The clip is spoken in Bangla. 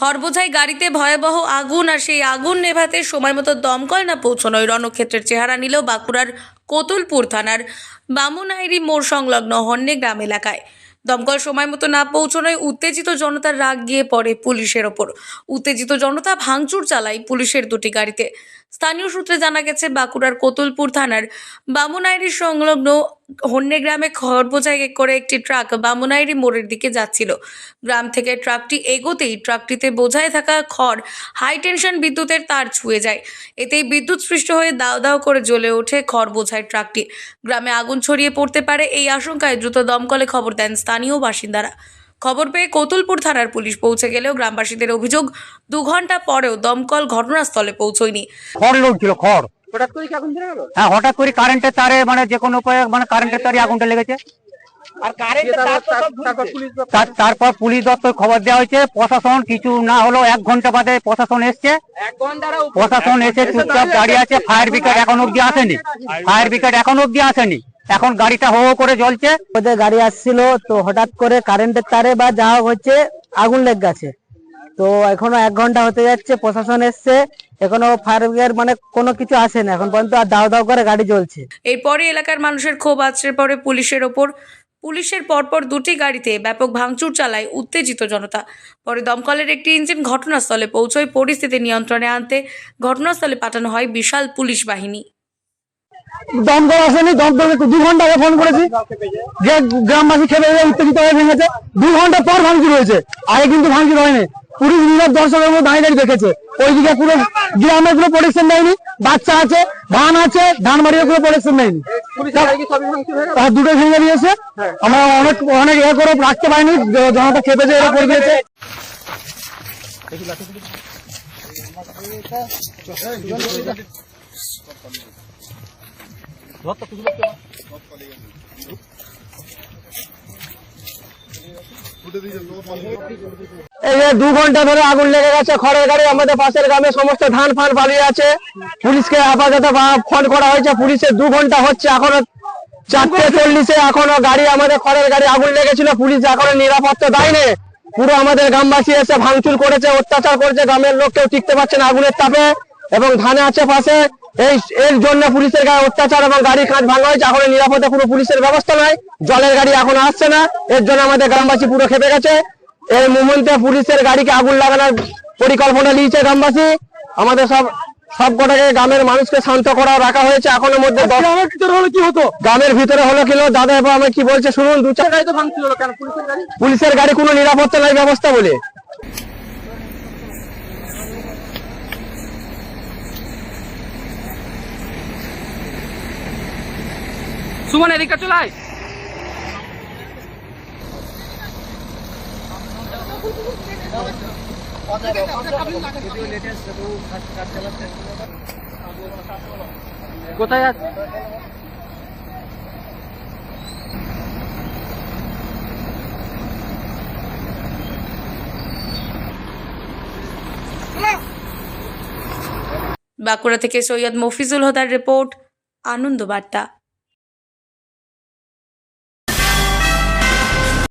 খড়বোঝাই গাড়িতে ভয়াবহ আগুন আর সেই আগুন নেভাতে সময় মতো দমকল না পৌঁছনোয় রণক্ষেত্রের চেহারা নিল বাঁকুড়ার কোতুলপুর থানার বামুনাইরি মোড় সংলগ্ন হন্যে গ্রাম এলাকায়। দমকল সময় মতো না পৌঁছনোয় উত্তেজিত জনতার রাগ গিয়ে পড়ে পুলিশের ওপর। উত্তেজিত জনতা ভাঙচুর চালায় পুলিশের দুটি গাড়িতে। স্থানীয় সূত্রে জানা গেছে, বাঁকুড়ার কোতুলপুর থানার বামুনাইরি সংলগ্ন হন্যে গ্রামে খড় বোঝাই করে একটি ট্রাক বামুনাইরি মোড়ের দিকে যাচ্ছিল। গ্রাম থেকে ট্রাকটি এগোতেই ট্রাকটিতে বোঝায় থাকা খড় হাই টেনশন বিদ্যুতের তার ছুঁয়ে যায়। এতেই বিদ্যুৎ সৃষ্ট হয়ে দাও দাও করে জ্বলে ওঠে খড় বোঝায় ট্রাকটি। গ্রামে আগুন ছড়িয়ে পড়তে পারে এই আশঙ্কায় দ্রুত দমকলে খবর দেন স্থানীয় বাসিন্দারা। খবর পেয়ে কোতুলপুর থানার পুলিশ পৌঁছে গেলেও গ্রামবাসীদের অভিযোগ, দু ঘণ্টা পরেও দমকল ঘটনাস্থলে পৌঁছয়নি। খড় ছিল খড়। হঠাৎ করে কি আগুন ধরে গেল? হ্যাঁ হঠাৎ করে কারেন্টের তারে মানে যে কোনো উপায়ে মানে কারেন্টের তারে আগুনটা লেগেছে। আর তারপর পুলিশ তার- তারপর পুলিশ দপ্তর খবর দেওয়া হয়েছে প্রশাসন কিছু না হলেও এক ঘণ্টা বাদে প্রশাসন এসছে। প্রশাসন এসে চুপচাপ দাঁড়িয়ে আছে ফায়ার ব্রিগেড এখন অব্দি আসেনি। ফায়ার ব্রিগেড এখন অব্দি আসেনি। এখন গাড়িটা হো হো করে জ্বলছে। ওদের গাড়ি আসছিল তো হঠাৎ করে কারেন্টের তারে বা যা হোক হচ্ছে আগুন লেগ গেছে। তো এখনও এক ঘণ্টা হতে যাচ্ছে প্রশাসন এসছে। এখনও ফায়ার ব্রিগেড মানে কোনো কিছু আসে না এখন পর্যন্ত আর দাও দাও করে গাড়ি জ্বলছে এরপরে এলাকার মানুষের ক্ষোভ আছড়ে পরে পুলিশের ওপর। পুলিশের পরপর দুটি গাড়িতে ব্যাপক ভাঙচুর চালায় উত্তেজিত জনতা। পরে দমকলের একটি ইঞ্জিন ঘটনাস্থলে পৌঁছয় পরিস্থিতি নিয়ন্ত্রণে আনতে ঘটনাস্থলে পাঠানো হয় বিশাল পুলিশ বাহিনী। দমকল আসেনি দমকলকে দু ঘণ্টা আগে ফোন করেছি। যে গ্রামবাসী খেপে গিয়ে উত্তেজিত হয়ে ভেঙেছে। দু ঘণ্টা পর ভাঙচুর হয়েছে আগে কিন্তু ভাঙচুর হয়নি। পুলিশ নীরব দর্শকের মধ্যে দাঁড়িয়ে দাঁড়িয়ে দেখেছে। ওইদিকে পুরো গ্রামের পুরো প্রোটেকশন দেয়নি বাচ্চা আছে ধান আছে ধান বাড়ির পুরো প্রোটেকশন দেয়নি। হয়ে দুটো ভেঙে দিয়েছে। আমরা অনেক অনেক ইয়ে করে রাখতে পারিনি জনতা খেপেছে এরা করে দিয়েছে। এই দু ঘণ্টা ধরে আগুন লেগে গেছে, খড়ের গাড়ি আমাদের পাশের গ্রামে সমস্ত ধান ফান পালিয়ে আছে। পুলিশকে আপাতত ফোন করা হয়েছে, পুলিশের দু ঘণ্টা হচ্ছে, এখনও চারটে চল্লিশে এখনও গাড়ি, আমাদের খড়ের গাড়ি আগুন লেগেছিল, পুলিশ এখনও নিরাপত্তা দেয়নি। পুরো আমাদের গ্রামবাসী এসে ভাঙচুর করেছে, অত্যাচার করেছে, গ্রামের লোক কেউ টিকতে পারছে না আগুনের তাপে, এবং ধানে আছে পাশে। এই, এর জন্য পুলিশের গায়ে অত্যাচার এবং গাড়ি কাঁচ ভাঙা হয়েছে, এখন নিরাপদে পুরো পুলিশের ব্যবস্থা নাই, জলের গাড়ি এখন আসছে না, এর জন্য আমাদের গ্রামবাসী পুরো খেপে গেছে। এই মুহূর্তে পুলিশের গাড়িকে আগুন লাগানোর পরিকল্পনা নিয়েছে গ্রামবাসী। আমাদের সব সব কটাকে গ্রামের মানুষকে শান্ত করা রাখা হয়েছে। এখনের মধ্যে গ্রামের ভিতরে হলে কি হতো? গ্রামের ভিতরে হলো কিলো দাদা এবার আমি কি বলছে শুনুন দু চার গাড়ি তো পুলিশের গাড়ি? কোনো নিরাপত্তা নাই ব্যবস্থা বলে। সুমন এদিকে চলে আয়। কোথায় আছে? বাঁকুড়া থেকে সৈয়দ মফিজুল হদার রিপোর্ট আনন্দ বার্তা।